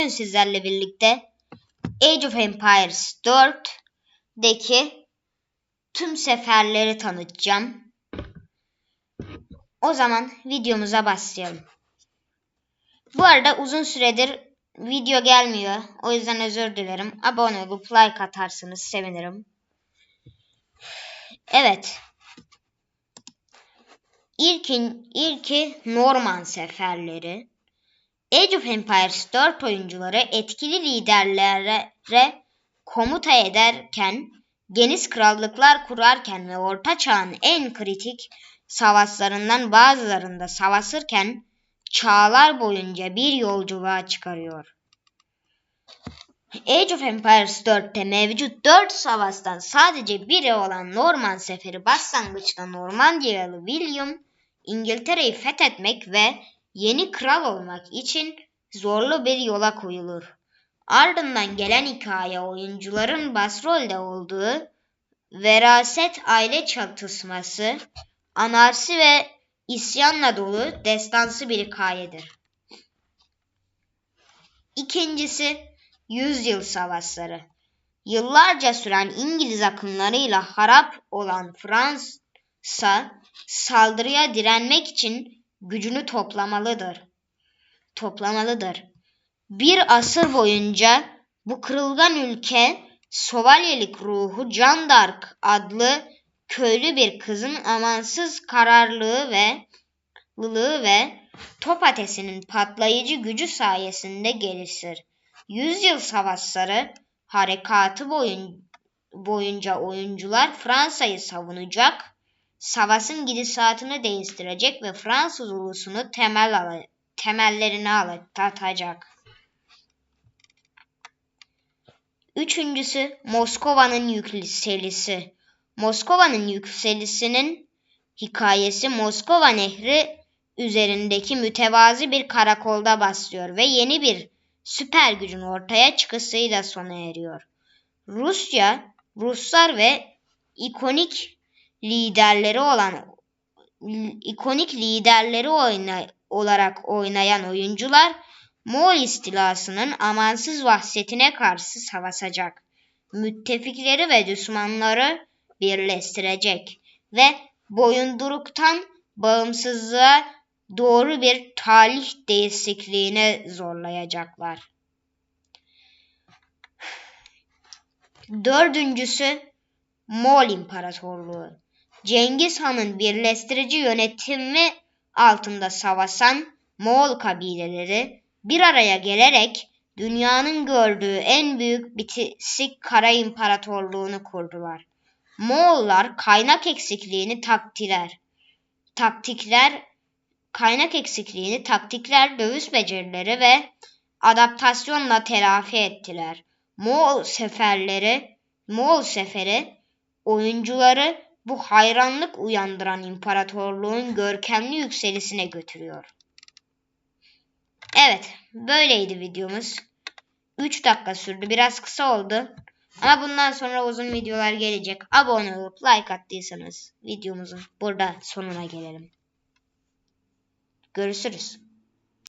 Bugün sizlerle birlikte Age of Empires 4'deki tüm seferleri tanıtacağım. O zaman videomuza başlayalım. Bu arada uzun süredir video gelmiyor. O yüzden özür dilerim. Abone olup like atarsanız sevinirim. Evet. İlkin, ilki Norman seferleri. Age of Empires 4 oyuncuları etkili liderlere komuta ederken, geniş krallıklar kurarken ve Orta Çağ'ın en kritik savaşlarından bazılarında savaşırken çağlar boyunca bir yolculuğa çıkarıyor. Age of Empires 4'te mevcut 4 savaştan sadece biri olan Norman Seferi başlangıçta Normandiyalı William İngiltere'yi fethetmek ve yeni kral olmak için zorlu bir yola koyulur. Ardından gelen hikaye oyuncuların başrolde olduğu veraset aile çatışması, anarşi ve isyanla dolu destansı bir hikayedir. İkincisi Yüzyıl Savaşları. Yıllarca süren İngiliz akınlarıyla harap olan Fransa saldırıya direnmek için gücünü toplamalıdır. Toplamalıdır. Bir asır boyunca bu kırılgan ülke şövalyelik ruhu Jean d'Arc adlı köylü bir kızın amansız kararlılığı ve lılığı ve top ateşinin patlayıcı gücü sayesinde gelişir. Yüzyıl savaşları harekatı boyun, boyunca oyuncular Fransa'yı savunacak, savaşın gidişatını değiştirecek ve Fransız ulusunu temel temellerini atacak. Üçüncüsü Moskova'nın yükselişi. Moskova'nın yükselişinin hikayesi Moskova Nehri üzerindeki mütevazi bir karakolda başlıyor ve yeni bir süper gücün ortaya çıkışıyla sona eriyor. Rusya, Ruslar ve ikonik liderleri olan ikonik liderleri oyna, olarak oynayan oyuncular Moğol istilasının amansız vahşetine karşı savaşacak. Müttefikleri ve düşmanları birleştirecek ve boyunduruktan bağımsızlığa doğru bir talih değişikliğine zorlayacaklar. Dördüncüsü Moğol İmparatorluğu. Cengiz Han'ın birleştirici yönetimi altında savaşan Moğol kabileleri bir araya gelerek dünyanın gördüğü en büyük bitisik kara imparatorluğunu kurdular. Moğollar kaynak eksikliğini taktiler. Taktikler kaynak eksikliğini taktikler, dövüş becerileri ve adaptasyonla telafi ettiler. Moğol seferleri, Moğol seferi oyuncuları bu hayranlık uyandıran imparatorluğun görkemli yükselişine götürüyor. Evet, böyleydi videomuz. 3 dakika sürdü. Biraz kısa oldu. Ama bundan sonra uzun videolar gelecek. Abone olup like attıysanız videomuzun burada sonuna gelelim. Görüşürüz.